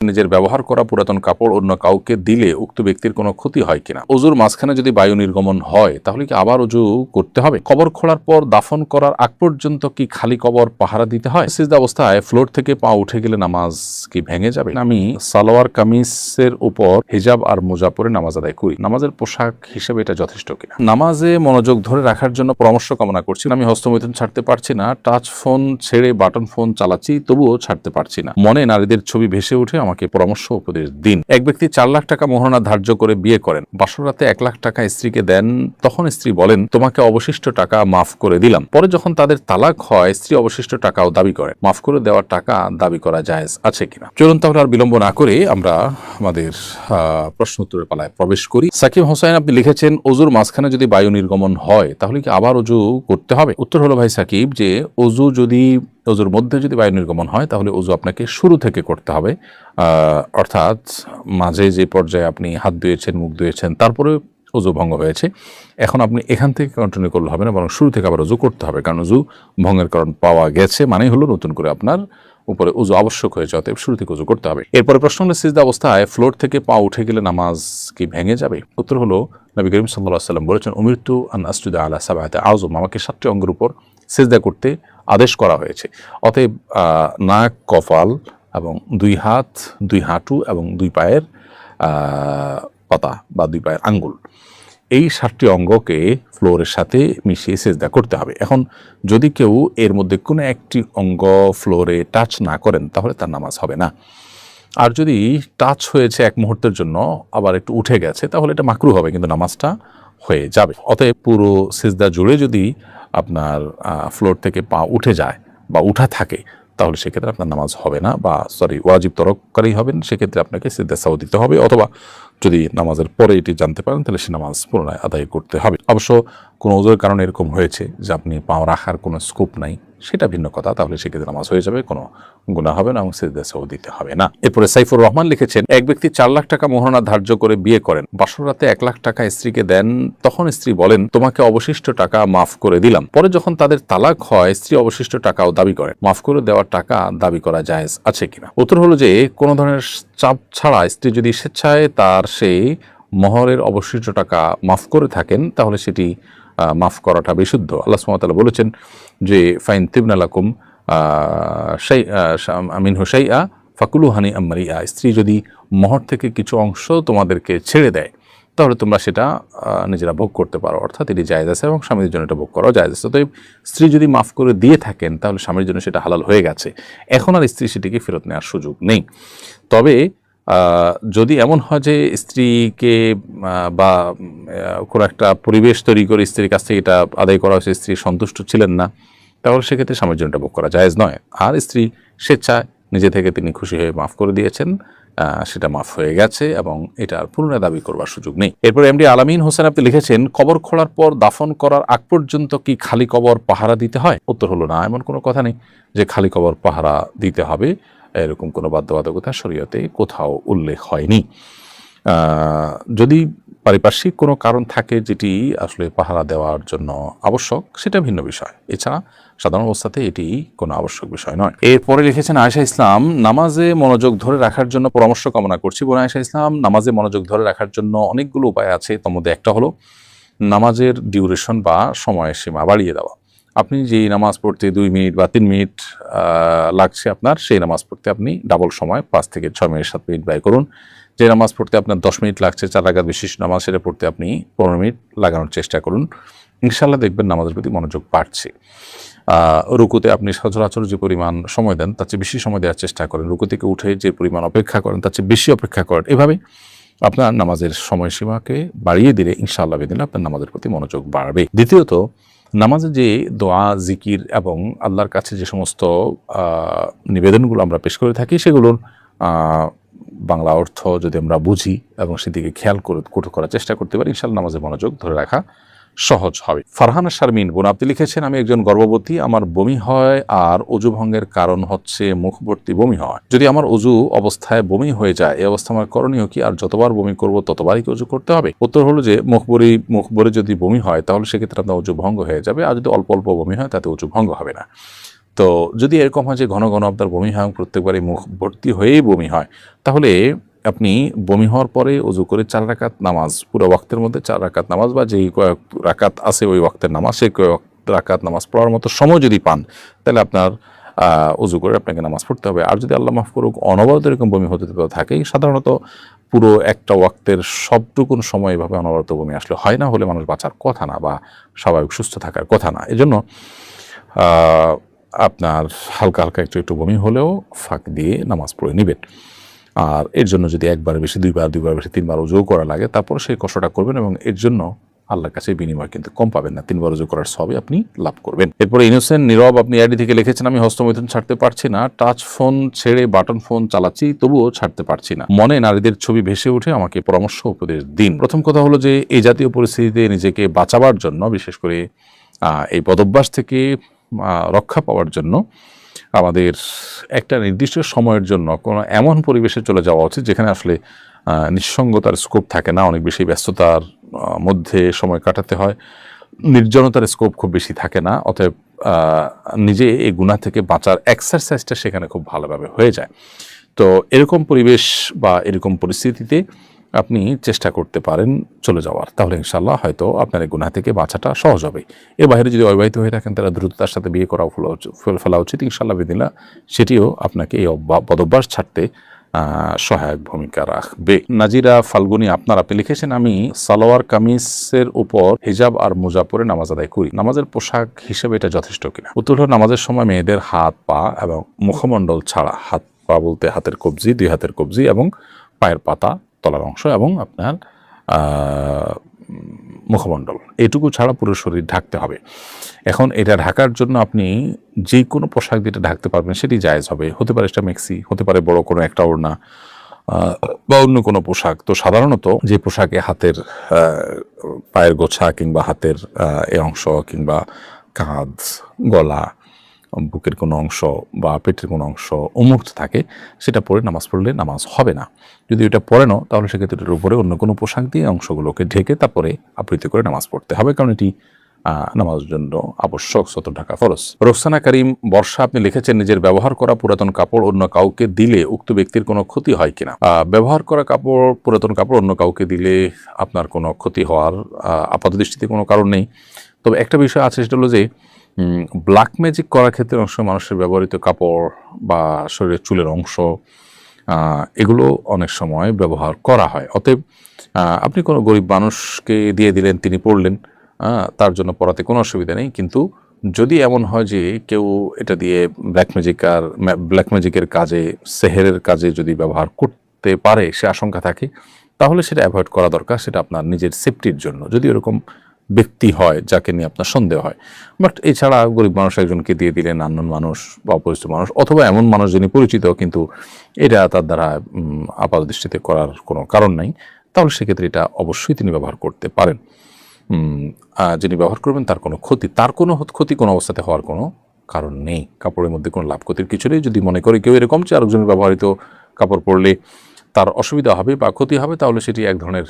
নিজের ব্যবহার করা পুরাতন কাপড় অন্য কাউকে দিলে উক্ত ব্যক্তির কোনো ক্ষতি হয় কিনা? অজুর মাঝখানে যদি বায়ু নির্গমন হয়, তাহলে কি আবার অজু করতে হবে? কবর খোলার পর দাফন করার আগ পর্যন্ত কি খালি কবর পাহারা দিতে হয়? সিজদা অবস্থায় ফ্লোর থেকে পা উঠে গেলে নামাজ কি ভেঙে যাবে? আমি সালোয়ার কামিজের উপর হিজাব আর মোজা পরে নামাজ আদায় করি। নামাজের পোশাক হিসেবে এটা যথেষ্ট কিনা? নামাজে মনোযোগ ধরে রাখার জন্য পরামর্শ কামনা করছি। আমি হস্তমৈথুন ছাড়তে পারছি না, টাচ ফোন ছেড়ে বাটন ফোন চালাচ্ছি, তবুও ছাড়তে পারছি না। মনে নারীদের ছবি ভেসে উঠে আমাকে পরামর্শ উপদেশ দিন। এক ব্যক্তি চার লাখ টাকা মোহরণা ধার্য করে বিয়ে করেন। বাসরাতে এক লাখ টাকা স্ত্রীকে দেন, তখন স্ত্রী বলেন, তোমাকে অবশিষ্ট টাকা মাফ করে দিলাম। পরে যখন তাদের তালাক হয়, স্ত্রী অবশিষ্ট টাকাও দাবি করে। মাফ করে দেওয়ার টাকা দাবি করা জায়েজ আছে কিনা? চলুন তাহলে আর বিলম্ব না করে আমরা আমাদের প্রশ্ন উত্তরের পালায় প্রবেশ করি। সাকিব হোসাইন আপনি লিখেছেন অজুর মাঝখানে যদি বায়ু নির্গমন হয়, তাহলে কি আবার অজু করতে হবে? উত্তর হলো, ভাই সাকিব, যে অজু যদি অজুর মধ্যে যদি বায়ু নির্গমন হয়, তাহলে অজু আপনাকে শুরু থেকে করতে হবে। অর্থাৎ মাঝে যে পর্যায়ে আপনি হাত ধুয়েছেন, মুখ ধুয়েছেন, তারপরে অজু ভঙ্গ হয়েছে। এখন আপনি এখান থেকে কন্টিনিউ করলে হবে না, বরং শুরু থেকে আবার অজু করতে হবে। কারণ অজু ভঙ্গের কারণ পাওয়া গেছে মানেই হলো নতুন করে আপনার উপরে উজু আবশ্যক হয়েছে, অতএব শুরু থেকে উজু করতে হবে। এরপরে প্রশ্ন হলো, সিজদা অবস্থায় ফ্লোর থেকে পা উঠে গেলে নামাজ কি ভেঙে যাবে? উত্তর হলো, নবী করিম সাল্লাহ সাল্লাম বলেছেন অমৃত্যু আন আসজুদা আলা সাবাহাতে আজম আমাকে সাতটি অঙ্গের উপর সিজদা করতে আদেশ করা হয়েছে। অতএব নাক, কপাল এবং দুই হাত, দুই হাঁটু এবং দুই পায়ের পাতা বা দুই পায়ের আঙ্গুল। এই সাতটি অঙ্গকে ফ্লোরের সাথে মিশিয়ে সেজদা করতে হবে। এখন, যদি কেউ এর মধ্যে কোনো একটি অঙ্গ ফ্লোরে টাচ না করেন, তাহলে তার নামাজ হবে না। আর যদি টাচ হয়েছে এক মুহূর্তের জন্য, আবার একটু উঠে গেছে, তাহলে এটা মাকরু হবে, কিন্তু নামাজটা হয়ে যাবে। অতএব পুরো সিজদা জুড়ে যদি আপনার ফ্লোর থেকে পা উঠে যায় বা উঠা থাকে, তাহলে সেক্ষেত্রে আপনার নামাজ হবে না বা সরি ওয়াজিব তরকারি হবেন, সেক্ষেত্রে আপনাকে সিদ্ধা সাউ দিতে হবে অথবা যদি নামাজের পরে এটি জানতে পারেন, তাহলে সে নামাজ পুনরায় আদায় করতে হবে। অবশ্য কোনো ওজোর কারণে এরকম হয়েছে যে আপনি পাও রাখার কোনো স্কোপ নাই। সেটা ভিন্ন কথা, তাহলে সেক্ষেত্রে নামাজ হয়ে যাবে, কোনো গুণা হবে না এবং সাউ দিতে হবে না। এরপরে সাইফুর রহমান লিখেছেন, এক ব্যক্তি চার লাখ টাকা মোহরণা ধার্য করে বিয়ে করেন বাসরাতে এক লাখ টাকা স্ত্রীকে দেন, তখন স্ত্রী বলেন, তোমাকে অবশিষ্ট টাকা মাফ করে দিলাম। পরে যখন তাদের তালাক হয়, স্ত্রী অবশিষ্ট টাকাও দাবি করে মাফ করে দেওয়ার টাকা দাবি করা জায়েজ আছে কিনা? উত্তর হলো যে, কোনো ধরনের চাপ ছাড়া স্ত্রী যদি স্বেচ্ছায় তার সেই মহরের অবশিষ্ট টাকা মাফ করে থাকেন, তাহলে সেটি মাফ করাটা বিশুদ্ধ। আল্লাহ সুমতাল্লাহ বলেছেন যে, ফাইন তিবনালাকুম সেই আমিন হুসাইয়া ফাকুলু হানি আম্মারিয়া স্ত্রী যদি মহর থেকে কিছু অংশ তোমাদেরকে ছেড়ে দেয়, তাহলে তোমরা সেটা নিজেরা ভোগ করতে পারো। অর্থাৎ এটি জায়েজ আছে এবং স্বামীর জন্য এটা ভোগ করাও জায়েজ আছে। তো স্ত্রী যদি মাফ করে দিয়ে থাকেন, তাহলে স্বামীর জন্য সেটা হালাল হয়ে গেছে। এখন আর স্ত্রী সেটিকে ফেরত নেওয়ার সুযোগ নেই। তবে যদি এমন হয় যে স্ত্রীকে বা কোনো একটা পরিবেশ তৈরি করে স্ত্রীর কাছ থেকে এটা আদায় করা হয়েছে, স্ত্রী সন্তুষ্ট ছিলেন না, তাহলে সেক্ষেত্রে এটা ভোগ করা জায়েজ নয়। আর স্ত্রী স্বেচ্ছায় নিজে থেকে তিনি খুশি হয়ে মাফ করে দিয়েছেন সেটা মাফ হয়ে গেছে এবং এটার পুনরায় দাবি করবার সুযোগ নেই। এরপর এমডি আলামিন হোসেন আপনি লিখেছেন, কবর খোলার পর দাফন করার আগ পর্যন্ত কি খালি কবর পাহারা দিতে হয়? উত্তর হলো না, এমন কোনো কথা নেই যে খালি কবর পাহারা দিতে হবে। এরকম কোনো বাধ্যবাধকতা শরীয়তে কোথাও উল্লেখ হয়নি। যদি পারিপার্শ্বিক কোনো কারণ থাকে যেটি আসলে পাহারা দেওয়ার জন্য আবশ্যক, সেটা ভিন্ন বিষয়। এছাড়া সাধারণ অবস্থাতে এটি কোনো আবশ্যক বিষয় নয়। এরপরে লিখেছেন আয়েশা ইসলাম, নামাজে মনোযোগ ধরে রাখার জন্য পরামর্শ কামনা করছি বোন আয়েশা ইসলাম, নামাজে মনোযোগ ধরে রাখার জন্য অনেকগুলো উপায় আছে। তার মধ্যে একটা হলো, নামাজের ডিউরেশন বা সময়ের সীমা বাড়িয়ে দেওয়া। আপনি যে নামাজ পড়তে দুই মিনিট বা তিন মিনিট লাগছে আপনার, সেই নামাজ পড়তে আপনি ডাবল সময় পাঁচ থেকে ছয় মিনিট, সাত মিনিট ব্যয় করুন। যে নামাজ পড়তে আপনার দশ মিনিট লাগছে, চার রাগাত বিশিষ্ট নামাজ, সেটা পড়তে আপনি পনেরো মিনিট লাগানোর চেষ্টা করুন। ইনশাল্লাহ দেখবেন নামাজের প্রতি মনোযোগ বাড়ছে। রুকুতে আপনি সচরাচর যে পরিমাণ সময় দেন, তার চেয়ে বেশি সময় দেওয়ার চেষ্টা করেন। রুকু থেকে উঠে যে পরিমাণ অপেক্ষা করেন, তার চেয়ে বেশি অপেক্ষা করেন। এভাবে আপনার নামাজের সময়সীমাকে বাড়িয়ে দিলে ইনশাআল্লাহ বেদিন আপনার নামাজের প্রতি মনোযোগ বাড়বে। দ্বিতীয়ত নামাজে যে দোয়া, জিকির এবং আল্লাহর কাছে যে সমস্ত নিবেদনগুলো আমরা পেশ করে থাকি, সেগুলোর বাংলা অর্থ যদি আমরা বুঝি এবং সেদিকে খেয়াল করে করার চেষ্টা করতে পারি ইনশাল্লাহ নামাজে মনোযোগ ধরে রাখা সহজ হবে। ফারহানা শারমিন, বোন আপনি লিখেছেন, আমি একজন গর্ভবতী, আমার বমি হয় আর অজু ভঙ্গের কারণ হচ্ছে মুখবর্তী বমি হয়। যদি আমার অজু অবস্থায় বমি হয়ে যায়, এই অবস্থা আমার করণীয় কি? আর যতবার বমি করব, ততবারই কি অজু করতে হবে? উত্তর হলো যে মুখবরি মুখবরে যদি বমি হয়, তাহলে সেক্ষেত্রে আপনার অজু ভঙ্গ হয়ে যাবে। আর যদি অল্প অল্প বমি হয়, তাতে অজু ভঙ্গ হবে না। তো যদি এরকম হয় যে, ঘন ঘন আপনার বমি হয় প্রত্যেকবারই মুখ ভর্তি হয়েই বমি হয়, তাহলে আপনি বমি হওয়ার পরে অজু করে চার রাকাত নামাজ, পুরো ওয়াক্তের মধ্যে চার রাকাত নামাজ বা যেই কয়েক রাকাত আছে ওই ওয়াক্তের নামাজ, সেই কয়েক রাকাত নামাজ পড়ার মতো সময় যদি পান, তাহলে আপনার অজু করে আপনাকে নামাজ পড়তে হবে। আর যদি আল্লাহ মাফ করুক, অনবরত এরকম বমি হতে থাকে সাধারণত পুরো একটা ওয়াক্তের সবটুকুন সময় এভাবে অনবরত বমি আসলে হয় না, হলে মানুষ বাঁচার কথা না বা স্বাভাবিক সুস্থ থাকার কথা না। এজন্য আপনার হালকা হালকা একটু একটু বমি হলেও ফাঁক দিয়ে নামাজ পড়ে নেবেন। আর এর জন্য যদি একবার বেশি, দুইবার দুইবার বেশি তিনবার উজু করা লাগে, তারপর সেই কষ্টটা করবেন এবং এর জন্য আল্লাহর কাছে বিনিময় কিন্তু কম পাবেন না। তিনবার উজু করার সবই আপনি লাভ করবেন। এরপরে ইনোসেন্ট, নীরব আপনি আইডি থেকে লিখেছেন, আমি হস্তমৈথুন ছাড়তে পারছি না। টাচ ফোন ছেড়ে বাটন ফোন চালাচ্ছি, তবুও ছাড়তে পারছি না। মনে নারীদের ছবি ভেসে উঠে আমাকে পরামর্শ উপদেশ দিন। প্রথম কথা হলো যে, এই জাতীয় পরিস্থিতিতে নিজেকে বাঁচাবার জন্য, বিশেষ করে এই পদভ্যাস থেকে রক্ষা পাওয়ার জন্য আমাদের একটা নির্দিষ্ট সময়ের জন্য কোনো এমন পরিবেশে চলে যাওয়া উচিত যেখানে আসলে নিঃসঙ্গতার স্কোপ থাকে না, অনেক বেশি ব্যস্ততার মধ্যে সময় কাটাতে হয়। নির্জনতার স্কোপ খুব বেশি থাকে না, অতএব নিজে এই গুণা থেকে বাঁচার এক্সারসাইজটা সেখানে খুব ভালোভাবে হয়ে যায়। তো এরকম পরিবেশ বা এরকম পরিস্থিতিতে আপনি চেষ্টা করতে পারেন চলে যাওয়ার। তাহলে ইনশাল্লাহ হয়তো আপনার এই গুণা থেকে বাঁচাটা সহজ হবে। এর বাইরে যদি অবিবাহিত হয়ে থাকেন, তারা দ্রুততার সাথে বিয়ে করা ফেলা উচিত- ইনশাল্লাহ বিদিনা সেটিও আপনাকে এই বদভ্যাস ছাড়তে সহায়ক ভূমিকা রাখবে। নাজিরা ফাল্গুনি, আপনার আপনি লিখেছেন, আমি সালোয়ার কামিজের উপর হিজাব আর মোজা পরে নামাজ আদায় করি। নামাজের পোশাক হিসেবে এটা যথেষ্ট কিনা? উত্তর হলো, নামাজের সময় মেয়েদের হাত, পা এবং মুখমণ্ডল ছাড়া হাত পা বলতে হাতের কবজি, দুই হাতের কবজি এবং পায়ের পাতা তলার অংশ এবং আপনার মুখমণ্ডল। এটুকু ছাড়া পুরো শরীর ঢাকতে হবে। এখন এটা ঢাকার জন্য আপনি যে কোনো পোশাক দিয়ে ঢাকতে পারবেন, সেটি জায়েজ হবে। হতে পারে সেটা মেক্সি, হতে পারে বড় কোনো একটা ওড়না বা অন্য কোনো পোশাক। তো সাধারণত যে পোশাকে হাতের পায়ের গোছা কিংবা হাতের এ অংশ কিংবা কাঁধ, গলা বুকের কোনো অংশ বা পেটের কোনো অংশ উন্মুক্ত থাকে, সেটা পরে নামাজ পড়লে নামাজ হবে না। যদি এটা পরে নাও, তাহলে সেক্ষেত্রে উপরে অন্য কোনো পোশাক দিয়ে অংশগুলোকে ঢেকে তারপরে আবৃত্তি করে নামাজ পড়তে হবে, কারণ এটি নামাজের জন্য আবশ্যক সত ঢাকা ফরজ। রোকসানা করিম বর্ষা, আপনি লিখেছেন, নিজের ব্যবহার করা পুরাতন কাপড় অন্য কাউকে দিলে উক্ত ব্যক্তির কোনো ক্ষতি হয় কিনা? ব্যবহার করা কাপড়, পুরাতন কাপড় অন্য কাউকে দিলে আপনার কোনো ক্ষতি হওয়ার আপাত দৃষ্টিতে কোনো কারণ নেই। তবে একটা বিষয় আছে, সেটা হলো যে ব্ল্যাক ম্যাজিক করার ক্ষেত্রে অংশ মানুষের ব্যবহৃত কাপড় বা শরীরের চুলের অংশ এগুলো অনেক সময় ব্যবহার করা হয়। অতএব আপনি কোনো গরিব মানুষকে দিয়ে দিলেন, তিনি পড়লেন তার জন্য পড়াতে কোনো অসুবিধা নেই। কিন্তু যদি এমন হয় যে কেউ এটা দিয়ে ব্ল্যাক ম্যাজিক আর ব্ল্যাক ম্যাজিকের কাজে, সেহেরের কাজে যদি ব্যবহার করতে পারে, সে আশঙ্কা থাকে, তাহলে সেটা অ্যাভয়েড করা দরকার, সেটা আপনার নিজের সেফটির জন্য। যদি এরকম ব্যক্তি হয়, যাকে নিয়ে আপনার সন্দেহ হয়। বাট এছাড়া গরিব মানুষ একজনকে দিয়ে দিলেন, আননোন মানুষ বা অপরিচিত মানুষ অথবা এমন মানুষ যিনি পরিচিত, কিন্তু এটা তার দ্বারা আপাত দৃষ্টিতে করার কোনো কারণ নাই, তাহলে সেক্ষেত্রে এটা অবশ্যই তিনি ব্যবহার করতে পারেন। যিনি ব্যবহার করবেন তার কোনো ক্ষতি, তার কোনো ক্ষতি কোনো অবস্থাতে হওয়ার কোনো কারণ নেই। কাপড়ের মধ্যে কোনো লাভ ক্ষতির কিছু নেই। যদি মনে করে কেউ এরকম যে আরেকজনের ব্যবহৃত কাপড় পরলে তার অসুবিধা হবে বা ক্ষতি হবে, তাহলে সেটি এক ধরনের